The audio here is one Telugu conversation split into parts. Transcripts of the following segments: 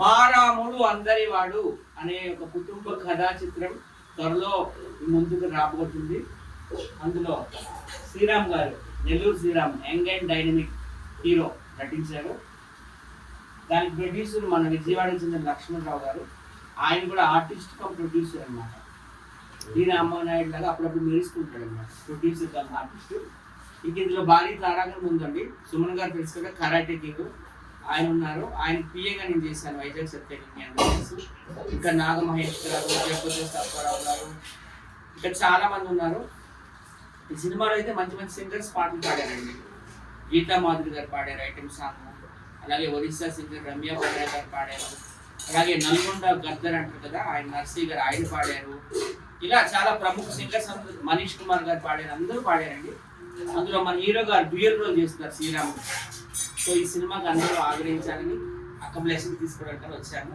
మారాముడు అందరి వాడు అనే ఒక కుటుంబ కథా చిత్రం త్వరలో ముందుకు రాబోతుంది. అందులో శ్రీరామ్ గారు Nellore Sriram young and dynamic hero నటించారు. దానికి ప్రొడ్యూసర్ మన విజయవాడ చెందిన లక్ష్మణరావు గారు. ఆయన కూడా ఆర్టిస్ట్ కమ్ ప్రొడ్యూసర్ అన్నమాట. ఈ రామానాయుడు లాగా అప్పుడప్పుడు మెరుస్తుంటాడు అనమాట ప్రొడ్యూసర్ కమ్ ఆర్టిస్ట్. ఇక ఇందులో భారీ తారాగణం ఉందండి. సుమన్ గారు తెలుసు కదా కరాటే కింగ్. ఆయన ఉన్నారు. ఆయన పిఏగా నేను చేశాను వైజాగ్ సత్యకి తెలుసు. ఇంకా నాగమహేష్ గారు జగపతి సప్పారావు గారు. ఇంకా చాలా మంది ఉన్నారు. ఈ సినిమాలో అయితే మంచి మంచి సింగర్స్ పాటలు పాడారండి. గీతా మాధురి గారు పాడారు ఐటమ్ సాంగ్. అలాగే ఒరిస్సా సింగర్ రమ్య పటేల్ గారు పాడారు. అలాగే నల్గొండ గద్దర్ అంటారు కదా ఆయన నర్సీ గారు ఆయన పాడారు. ఇలా చాలా ప్రముఖ సింగర్స్ అందరూ మనీష్ కుమార్ గారు పాడారు అందరూ పాడారండి. అందులో మన హీరో గారు డ్యూయల్ రోల్ చేస్తున్నారు శ్రీరామ్. సో ఈ సినిమాకి అందరూ ఆగ్రహించాలని అక్క తీసుకోవడానికి వచ్చాను.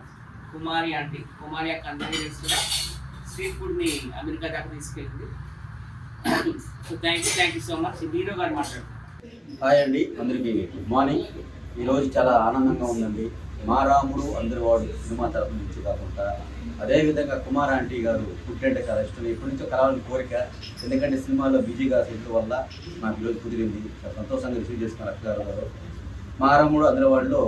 కుమారి ఆంటీ కుమారి యొక్క అందరికీ తెలుసు స్ట్రీట్ ఫుడ్ని అమెరికా దాకా తీసుకెళ్ళింది. So thank you thank you so much hero గారు మాట్లాడు. హాయ్ అండి అందరికీ గుడ్ మార్నింగ్. ఈరోజు చాలా ఆనందంగా ఉందండి. మా రాముడు అందరి వాడు సినిమా తరపు నుంచి కాకుండా అదేవిధంగా కుమార్ ఆంటీ గారు పుట్టంటే చాలా ఇష్టం. ఇప్పటి నుంచో కలవాలని కోరిక. ఎందుకంటే సినిమాలో బిజీగా సెట్ల వల్ల నాకు ఈరోజు కుదిరింది. సంతోషంగా రిసీవ్ చేసుకున్న అక్క గారు గారు మా రాముడు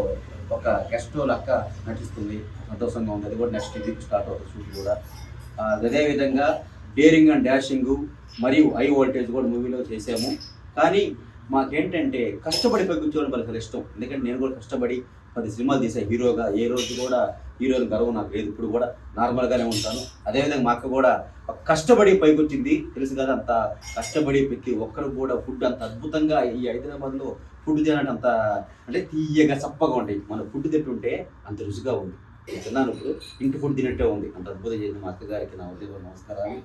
ఒక గెస్ట్ అక్క నటిస్తుంది. సంతోషంగా ఉంది. అది కూడా నెక్స్ట్ వీక్ స్టార్ట్ అవుతుంది షూట్ కూడా. అదేవిధంగా డేరింగ్ అండ్ డాషింగ్ మరియు హై వోల్టేజ్ కూడా మూవీలో చేసాము కానీ మాకేంటంటే కష్టపడి పెంచుకోవడం వాళ్ళకి ఇష్టం. ఎందుకంటే నేను కూడా కష్టపడి పది సినిమాలు తీసే హీరోగా ఏ రోజు కూడా ఈరోజు గర్వం నాకు లేదు. ఇప్పుడు కూడా నార్మల్గానే ఉంటాను. అదేవిధంగా మా అక్క కూడా కష్టపడి పైకొచ్చింది. తెలుసు కదా అంత కష్టపడి ప్రతి ఒక్కరు కూడా ఫుడ్ అంత అద్భుతంగా ఈ హైదరాబాద్లో ఫుడ్ తినడం అంత అంటే తీయగా చప్పగా ఉంటాయి మన ఫుడ్ తింటుంటే అంత రుచిగా ఉంది. తిన్నాను ఇప్పుడు. ఇంటి ఫుడ్ తినట్టే ఉంది. అంత అద్భుతం చేసిన మా అక్కగారికి నా ఉదయం నమస్కారాలు.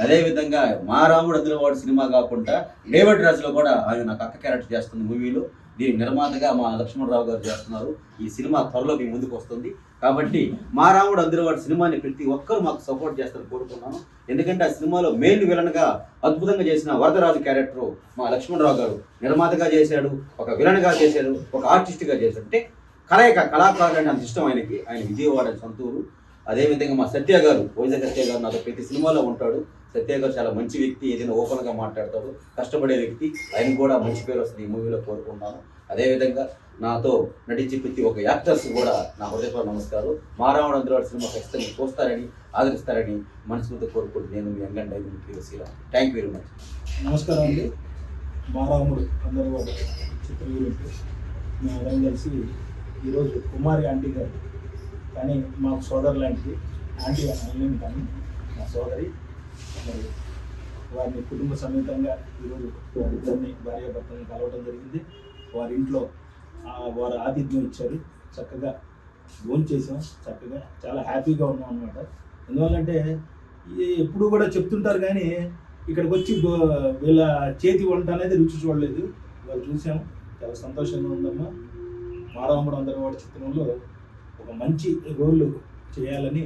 అదేవిధంగా మా రాముడు అందులో వాడు సినిమా కాకుండా డేవిడ్ రాజులో కూడా ఆయన నాకు అక్క క్యారెక్టర్ చేస్తుంది మూవీలో. దీని నిర్మాతగా మా లక్ష్మణరావు గారు చేస్తున్నారు. ఈ సినిమా త్వరలో మీ ముందుకు వస్తుంది. కాబట్టి మా రాముడు అందులో వాడి సినిమాని ప్రతి ఒక్కరు మాకు సపోర్ట్ చేస్తారని కోరుకున్నాను ఎందుకంటే ఆ సినిమాలో మెయిన్ విలన్గా అద్భుతంగా చేసిన వరదరాజు క్యారెక్టర్ మా లక్ష్మణరావు గారు నిర్మాతగా చేశాడు ఒక విలన్గా చేశాడు ఒక ఆర్టిస్ట్గా చేశాడు. అంటే కలయిక కళాకారుడు అంటే అంత ఇష్టం ఆయనకి. ఆయన విజయవాడ సొంతూరు. అదేవిధంగా మా సత్య గారు వైజాగ్ సత్య గారు నాతో ప్రతి సినిమాలో ఉంటాడు. సత్య గారు చాలా మంచి వ్యక్తి ఏదైనా ఓపెన్గా మాట్లాడతాడు కష్టపడే వ్యక్తి ఆయన కూడా మంచి పేరు వస్తుంది ఈ మూవీలో కోరుకున్నాను అదేవిధంగా నాతో నటించి ప్రతి ఒక్క యాక్టర్స్ కూడా నా హృదయపూర్వ నమస్కారం మారావణ అందరూ సినిమా ఖచ్చితంగా చూస్తారని ఆదరిస్తారని మనస్ఫూర్తి కోరుకుంటూ నేను మీ అంగన్ diamond Sriram. Thank you very much నమస్కారం అండి. మారాముడు అందరూ వాడు చిత్ర కలిసి ఈరోజు కుమారి ఆంటీ గారు కానీ మాకు సోదరు లాంటిది ఆంటీ అని కానీ మా సోదరి మరి వారిని కుటుంబ సమేతంగా ఈరోజు వారిద్దరిని భార్యాభర్తలను కలవడం జరిగింది. వారి ఇంట్లో వారు ఆతిథ్యం ఇచ్చారు. చక్కగా భోజనం చేసాం చక్కగా చాలా హ్యాపీగా ఉన్నాం అనమాట ఎందువల్లంటే ఎప్పుడు కూడా చెప్తుంటారు కానీ ఇక్కడికి వచ్చి వీళ్ళ చేతి వంట అనేది రుచి చూడలేదు. వాళ్ళు చూసాము చాలా సంతోషంగా ఉందమ్మా. మారాముడు అందరి వాడి చిత్రంలో ఒక మంచి రోల్ చేయాలని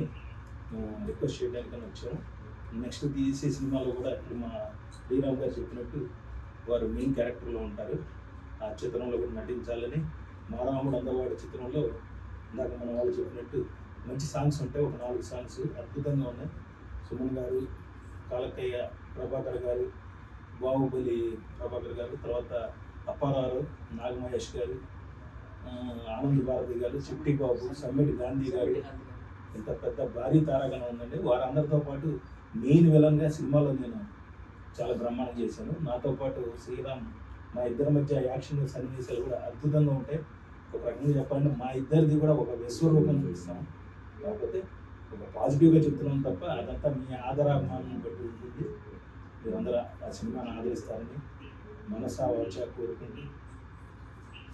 రిక్వెస్ట్ చేయడానికి వచ్చాము. నెక్స్ట్ తీసే సినిమాలో కూడా ఇప్పుడు మా శ్రీరామ్ గారు చెప్పినట్టు వారు మెయిన్ క్యారెక్టర్లో ఉంటారు. ఆ చిత్రంలో కూడా నటించాలని మారాముడు అందరివాడి చిత్రంలో ఇందాక మన వాళ్ళు చెప్పినట్టు మంచి సాంగ్స్ ఉంటాయి ఒక నాలుగు సాంగ్స్ అద్భుతంగా ఉన్నాయి. సుమన్ గారు కాలకయ్య ప్రభాకర్ గారు బాహుబలి ప్రభాకర్ గారు తర్వాత అప్పారావు నాగమహేష్ గారు ఆనంద్ భారతి గారు చిట్టి బాబు సమ్మిటి గాంధీ గారు. ఇంత పెద్ద భారీ తారాగణం ఉందండి. వారందరితో పాటు మెయిన్ విలన్గా సినిమాలో నేను చాలా బ్రహ్మాండం చేశాను. నాతో పాటు శ్రీరామ్ మా ఇద్దరి మధ్య యాక్షన్ సన్నివేశాలు కూడా అద్భుతంగా ఉంటాయి. ఒక రకంగా చెప్పాలంటే మా ఇద్దరిది కూడా ఒక విశ్వరూపం చూపిస్తాం కాకపోతే ఒక పాజిటివ్గా చెప్తున్నాం తప్ప అదంతా మీ ఆదరాభిమానం బట్టి ఉంటుంది. మీరందరూ ఆ సినిమాను ఆదరిస్తారని మనసా వచ్చా కోరుకుంటూ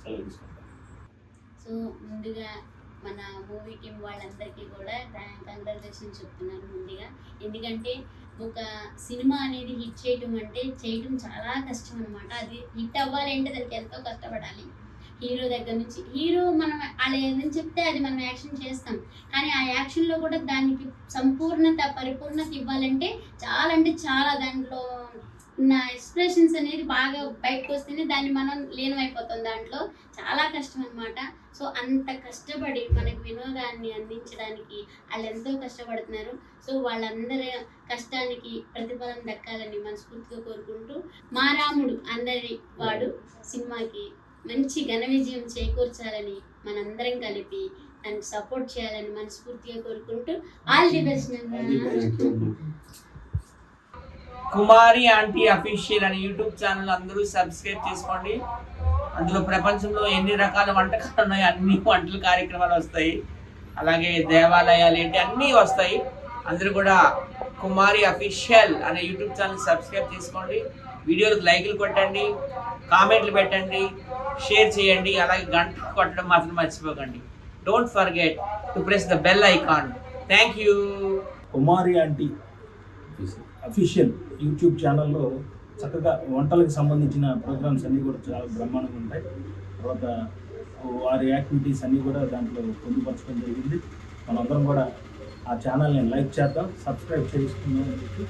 సెలవు తీసుకుంటాం. సో ముందుగా మన మూవీ టీం వాళ్ళందరికీ కూడా కంగ్రాచులేషన్ చెప్తున్నాను ముందుగా. ఎందుకంటే ఒక సినిమా అనేది హిట్ చేయటం అంటే చేయటం చాలా కష్టం అనమాట అది హిట్ అవ్వాలంటే దానికి ఎంతో కష్టపడాలి. హీరో దగ్గర నుంచి హీరో మనం వాళ్ళు ఏదైనా చెప్తే అది మనం యాక్షన్ చేస్తాం. కానీ ఆ యాక్షన్లో కూడా దానికి సంపూర్ణత పరిపూర్ణత ఇవ్వాలంటే చాలా అంటే చాలా దాంట్లో నా ఎక్స్ప్రెషన్స్ అనేది బాగా బయటకు వస్తేనే దాన్ని మనం లీనమైపోతాం దాంట్లో. చాలా కష్టం అనమాట సో అంత కష్టపడి మనకి వినోదాన్ని అందించడానికి వాళ్ళు ఎంతో కష్టపడుతున్నారు. సో వాళ్ళందరి కష్టానికి ప్రతిఫలం దక్కాలని మనస్ఫూర్తిగా కోరుకుంటూ మా రాముడు అందరి వాడు సినిమాకి మంచి ఘన విజయం చేకూర్చాలని మనందరం కలిపి దానికి సపోర్ట్ చేయాలని మనస్ఫూర్తిగా కోరుకుంటూ all the best Kumari aunty official అనే యూట్యూబ్ ఛానల్ అందరూ సబ్స్క్రైబ్ చేసుకోండి. అందులో ప్రపంచంలో ఎన్ని రకాల వంటకాలు ఉన్నాయో అన్ని వంటల కార్యక్రమాలు వస్తాయి. అలాగే దేవాలయాలు ఏంటి అన్నీ వస్తాయి. అందరూ కూడా కుమారి అఫీషియల్ అనే యూట్యూబ్ ఛానల్ సబ్స్క్రైబ్ చేసుకోండి. వీడియోలకు లైకులు కొట్టండి కామెంట్లు పెట్టండి షేర్ చేయండి అలాగే గంట కొట్టడం మాత్రం మర్చిపోకండి. Don't forget to press the bell icon thank you Kumari aunty. Official YouTube ఛానల్లో చక్కగా వంటలకు సంబంధించిన ప్రోగ్రామ్స్ అన్నీ కూడా చాలా బ్రహ్మాండంగా ఉంటాయి. తర్వాత వారి యాక్టివిటీస్ అన్నీ కూడా దాంట్లో పొందుపరచడం జరిగింది. మనందరం కూడా ఆ ఛానల్ని లైక్ చేద్దాం సబ్స్క్రైబ్ చేసుకుందాం అని చెప్పి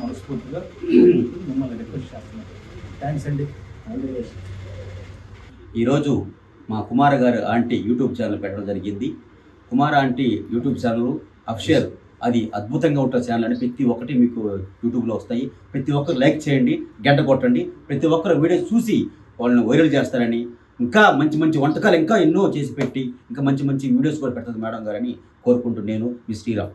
మనస్ఫూర్తిగా మిమ్మల్ని రిక్వెస్ట్ చేస్తున్నాను. థ్యాంక్స్ అండి. ఈరోజు మా కుమార్ గారు ఆంటీ యూట్యూబ్ ఛానల్ పెట్టడం జరిగింది. Kumar aunty YouTube channel official అది అద్భుతంగా ఉంటుంది ఛానల్ అని ప్రతి ఒక్కటి మీకు యూట్యూబ్లో వస్తాయి. ప్రతి ఒక్కరు లైక్ చేయండి గంట కొట్టండి. ప్రతి ఒక్కరు వీడియో చూసి వాళ్ళని వైరల్ చేస్తారని ఇంకా మంచి మంచి వంటకాలు ఇంకా ఎన్నో చేసి పెట్టి ఇంకా మంచి మంచి వీడియోస్ కూడా పెడుతుంది మేడం గారని కోరుకుంటూ నేను మీ శ్రీరామ్.